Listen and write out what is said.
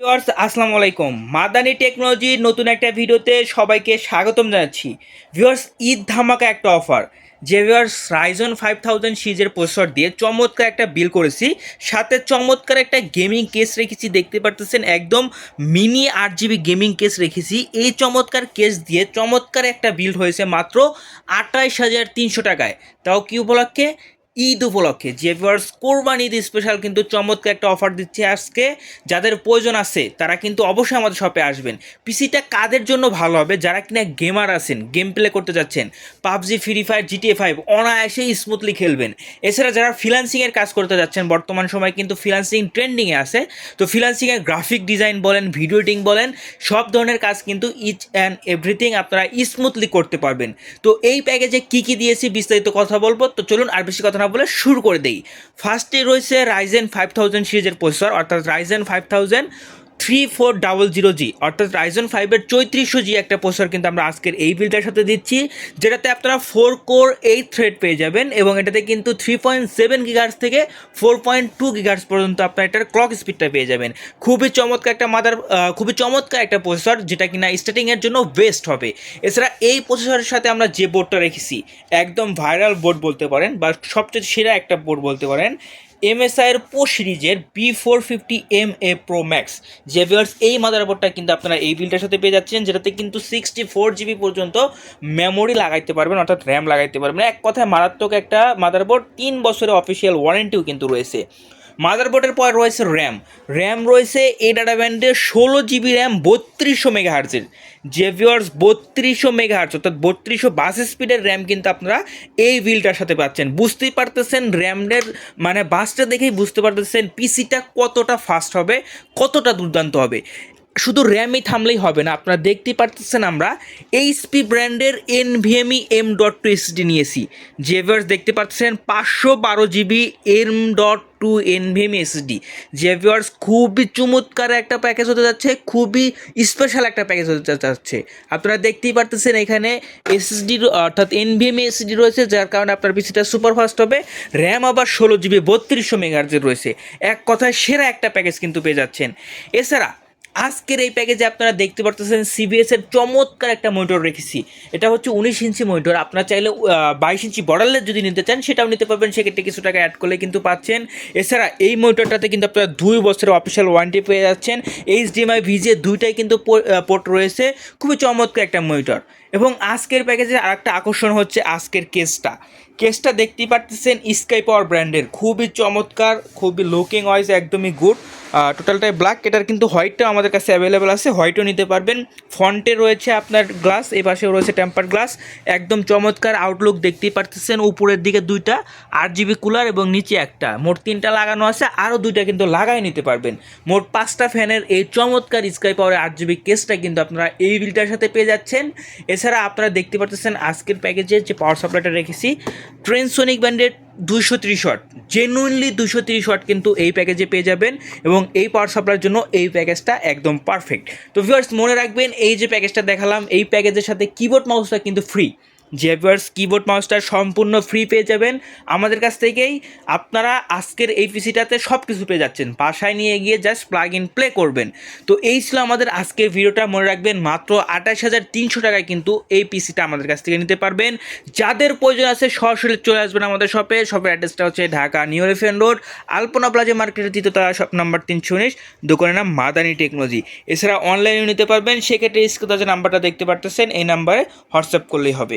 Viewers, আসসালামু আলাইকুম। মাদানি টেকনোলজির নতুন একটা ভিডিওতে সবাইকে স্বাগতম জানাচ্ছি। ভিউয়ার্স, ঈদ ধামাকা একটা অফার। যে ভিউয়ার্স রাইজন ফাইভ থাউজেন্ড সিজের প্রসেসর দিয়ে চমৎকার একটা বিল করেছি। সাথে চমৎকার একটা গেমিং কেস রেখেছি, দেখতে পারতেছেন, একদম মিনি আট জিবি গেমিং কেস রেখেছি। এই চমৎকার কেস দিয়ে চমৎকার একটা বিল হয়েছে মাত্র আঠাইশ হাজার তিনশো টাকায়। তাও কি উপলক্ষে? ঈদ উপলক্ষে যে ভিউয়ার্স কোরবান ঈদ স্পেশাল কিন্তু চমৎকার একটা অফার দিচ্ছে আজকে। যাদের প্রয়োজন আছে, তারা কিন্তু অবশ্যই আমাদের শপে আসবেন। পিসিটা কাদের জন্য ভালো হবে? যারা কিনা গেমার আছেন গেম প্লে করতে যাচ্ছেন PUBG free fire GTA five অনায়াসেই স্মুথলি খেলবেন। এছাড়া যারা ফ্রিলান্সিংয়ের কাজ করতে যাচ্ছেন, বর্তমান সময় কিন্তু ফ্রিলান্সিং ট্রেন্ডিংয়ে আছে। তো ফ্রিলান্সিংয়ের গ্রাফিক ডিজাইন বলেন ভিডিও এডিটিং বলেন, সব ধরনের কাজ কিন্তু ইচ অ্যান্ড এভরিথিং আপনারা স্মুথলি করতে পারবেন। তো এই প্যাকেজে কী কী দিয়েছি বিস্তারিত কথা বলব? তো চলুন আর বেশি কথা না বলে শুরু করে দেই। ফার্স্টে রয়েছে রাইজেন ফাইভ থাউজেন্ড সিরিজের প্রসেসর অর্থাৎ Ryzen five thousand three four double zero G অর্থাৎ রাইজন ফাইভের চৌত্রিশশো জি একটা প্রসেসর কিন্তু আমরা আজকের এই বিলটার সাথে দিচ্ছি, যেটাতে আপনারা ফোর কোর এইট থ্রেড পেয়ে যাবেন এবং এটাতে কিন্তু থ্রি পয়েন্ট সেভেন গিগার্স থেকে ফোর পয়েন্ট টু গিগার্স পর্যন্ত আপনার এটার ক্লক স্পিডটা পেয়ে যাবেন। খুবই চমৎকার একটা মাদার খুবই চমৎকার একটা প্রসেসর যেটা কিনা স্টার্টিংয়ের জন্য বেস্ট হবে। এছাড়া এই প্রসেসরের সাথে আমরা যে বোর্ডটা রেখেছি, একদম ভাইরাল বোর্ড বলতে পারেন বা সবচেয়ে সেরা একটা বোর্ড বলতে পারেন এমএসআইয়ের পো সিরিজের B four fifty M A pro max Xavier's এই মাদারবোর্ডটা কিন্তু আপনারা এই বিলটার সাথে পেয়ে যাচ্ছেন, যেটাতে কিন্তু সিক্সটি ফোর জিবি পর্যন্ত মেমোরি লাগাইতে পারবেন, অর্থাৎ র্যাম লাগাইতে পারবেন। এক কথায় মারাত্মক একটা মাদারবোর্ড তিন বছরের অফিসিয়াল ওয়ারেন্টিও কিন্তু রয়েছে। মাদারবোর্ডের পর রয়েছে র্যাম। র্যাম রয়েছে এই ডাটা ব্যান্ডে ষোলো জিবি র্যাম বত্রিশশো মেগা হার্জের জেভিওয়ার্স বত্রিশশো মেগা হার্জ অর্থাৎ বত্রিশশো বাস স্পিডের র্যাম কিন্তু আপনারা এই বিলটার সাথে পাচ্ছেন। বুঝতেই পারতেছেন র্যামের মানে বাসটা দেখেই বুঝতে পারতেছেন পিসিটা কতটা ফাস্ট হবে, কতটা দুর্দান্ত হবে। শুধু র্যামই থামলেই হবে না, আপনারা দেখতেই পারতেছেন আমরা এইচপি ব্র্যান্ডের NVMe M dot two SD নিয়েছি। যে ভিউয়ার্স দেখতে পাচ্ছেন, পাঁচশো বারো GB M dot two N NVM SD যে ভিউয়ার্স খুবই চমৎকার একটা প্যাকেজ হতে যাচ্ছে, খুবই স্পেশাল একটা প্যাকেজ হতে যাচ্ছে। আপনারা দেখতেই পারতেছেন এখানে এসএসডি অর্থাৎ এনভিএম এসডি রয়েছে, যার কারণে আপনার পিসিটা সুপার ফাস্ট হবে। র্যাম আবার ষোলো জিবি বত্রিশশো মেগাহার্জের রয়েছে। এক কথায় সেরা একটা প্যাকেজ কিন্তু পেয়ে যাচ্ছেন। এছাড়া আজকের এই প্যাকেজে আপনারা দেখতে পারতেছেন সিবিএসের চমৎকার একটা মনিটর রেখেছি। এটা হচ্ছে উনিশ ইঞ্চি মনিটর আপনারা চাইলে বাইশ ইঞ্চি বর্ডারলেস যদি নিতে চান, সেটাও নিতে পারবেন। সেক্ষেত্রে কিছু টাকা অ্যাড করলে কিন্তু পাচ্ছেন। এছাড়া এই মনিটরটাতে কিন্তু আপনারা দুই বছরের অফিসিয়াল ওয়ারেন্টি পেয়ে যাচ্ছেন। এইচডিএমআই ভিজে দুইটাই কিন্তু পোর্ট রয়েছে। খুবই চমৎকার একটা মনিটর এবং আজকের প্যাকেজে আরেকটা আকর্ষণ হচ্ছে আজকের কেসটা কেসটা দেখতেই পারতেছেন স্কাই পাওয়ার ব্র্যান্ডের খুবই চমৎকার, খুবই লুকিং ওয়াইজ একদমই গুড টোটালটাই ব্ল্যাক এটার কিন্তু হোয়াইটটাও আমাদের কাছে অ্যাভেলেবেল আছে। হোয়াইটও নিতে পারবেন। ফন্টে রয়েছে আপনার গ্লাস এই রয়েছে টেম্পার গ্লাস একদম চমৎকার আউটলুক দেখতেই পারতেছেন। উপরের দিকে দুইটা আট জিবি কুলার এবং নিচে একটা। মোট তিনটা লাগানো আছে, আরও দুইটা কিন্তু লাগাই নিতে পারবেন। মোট পাঁচটা ফ্যানের এই চমৎকার স্কাই পাওয়ারের আট জিবি কেসটা কিন্তু আপনারা এই বিলটার সাথে পেয়ে যাচ্ছেন। এছাড়া আপনারা দেখতে পারতেছেন আজকের প্যাকেজে যে পাওয়ার সাপ্লাইটা রেখেছি ট্রেন সোনিক ব্যান্ডের দুইশো ত্রিশ শট জেনুইনলি দুশো তিরিশ শট কিন্তু এই প্যাকেজে পেয়ে যাবেন এবং এই পাওয়ার সাপ্লাইয়ের জন্য এই প্যাকেজটা একদম পারফেক্ট তো ভিউয়ার্স মনে রাখবেন, এই যে প্যাকেজটা দেখালাম, এই প্যাকেজের সাথে কিবোর্ড মাউসটা কিন্তু ফ্রি জেভিয়ার্স কিবোর্ড মাউসটা সম্পূর্ণ ফ্রি পেয়ে যাবেন। আমাদের কাছ থেকেই আপনারা আজকের এই পিসিটাতে সব কিছু পেয়ে যাচ্ছেন। বাসায় নিয়ে গিয়ে জাস্ট প্লাগ ইন প্লে করবেন। তো এই ছিল আমাদের আজকের ভিডিওটা। মনে রাখবেন মাত্র আঠাশ হাজার তিনশো টাকায় কিন্তু এই পিসিটা আমাদের কাছ থেকে নিতে পারবেন। যাদের প্রয়োজন আছে সরাসরি চলে আসবেন আমাদের শপে শপের অ্যাড্রেসটা হচ্ছে Dhaka new elephant road Alpana plaza মার্কেটের তৃতীয়তলা শপ নাম্বার তিনশো উনিশ, দোকানের নাম মাদানি টেকনোলজি এছাড়া অনলাইনেও নিতে পারবেন। সেক্ষেত্রে যে নাম্বারটা দেখতে পারতেছেন। এই নাম্বারে হোয়াটসঅ্যাপ করলেই হবে।